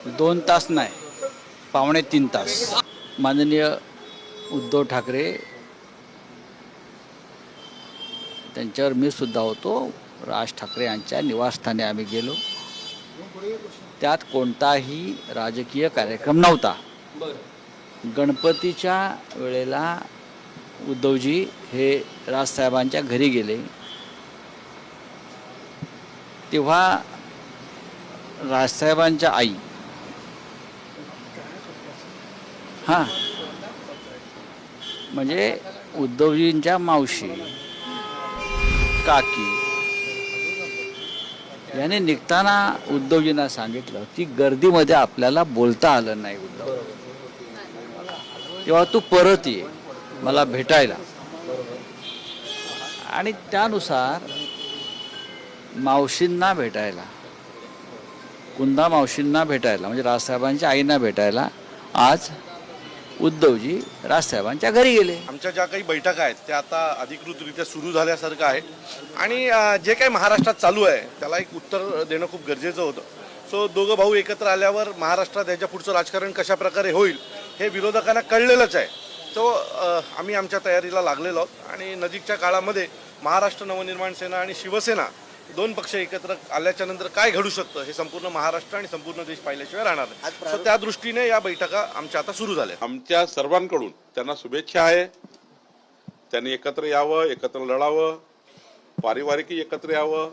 दोन तास नाही पावणे तीन तास. माननीय उद्धव ठाकरे त्यांच्यावर मी सुद्धा होतो राज ठाकरे यांच्या निवासस्थानी आम्ही गेलो. त्यात कोणताही राजकीय कार्यक्रम नव्हता. गणपतीच्या वेळेला उद्धवजी हे राजसाहेबांच्या घरी गेले. तेव्हा राजसाहेबांच्या आई हां. म्हणजे उद्धवजींच्या मावशी काकी याने निघताना उद्धवजींना सांगितलं की गर्दीमध्ये आपल्याला बोलता आलं नाही उद्धव. तेव्हा तू परत ये मला भेटायला. आणि त्यानुसार मावशींना भेटायला कुंदा मावशींना भेटायला म्हणजे राजसाहेबांच्या आईंना भेटायला आज उद्धवजी राजसाहेबांच्या घरी गेले. आमच्या ज्या काही बैठका आहेत त्या आता अधिकृतरित्या सुरू झाल्यासारखं आहे. आणि जे काही महाराष्ट्रात चालू आहे त्याला एक उत्तर देणं खूप गरजेचं होतं. सो दोघं भाऊ एकत्र आल्यावर महाराष्ट्रात याच्या पुढचं राजकारण कशा प्रकारे होईल हे विरोधकांना कळलेलंच आहे. तो आम्ही आमच्या तयारीला लागलेलो आहोत. आणि नजीकच्या काळामध्ये महाराष्ट्र नवनिर्माण सेना आणि शिवसेना दोन पक्ष एकत्र आल्याच्यानंतर काय घडू शकतं हे संपूर्ण महाराष्ट्र आणि संपूर्ण देश पाहिल्याशिवाय राहणार नाही. सो त्या दृष्टीने या बैठका आमच्या आता सुरू झाल्या. आमच्या सर्वांकडून त्यांना शुभेच्छा आहे. त्यांनी एकत्र यावं एकत्र लढावं पारिवारिकही एकत्र यावं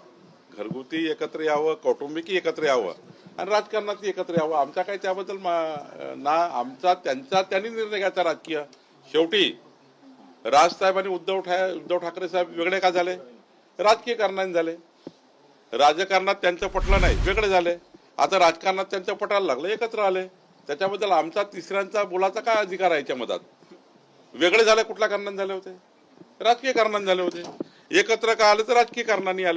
घरगुती एकत्र यावं कौटुंबिकही एकत्र यावं आणि राजकारणात एकत्र यावं. आमचा काही त्याबद्दल मा- ना आमचा त्यांचा त्यांनी निर्णय घ्यायचा राजकीय. शेवटी राजसाहेब आणि उद्धव ठा उद्धव ठाकरे साहेब वेगळे का झाले? राजकीय कारणाने झाले. राजकारणात त्यांचं पटलं नाही. वेगळे झाले. आता राजकारणात त्यांचं पटायला लागलं. एकत्र आले त्याच्याबद्दल आमचा तिसऱ्यांचा बोलाचा काय अधिकार आहे याच्या मधात? वेगळे झाले कुठल्या कारणाने झाले होते? राजकीय कारणाने झाले होते. एकत्र का आले तर राजकीय कारणाने आले.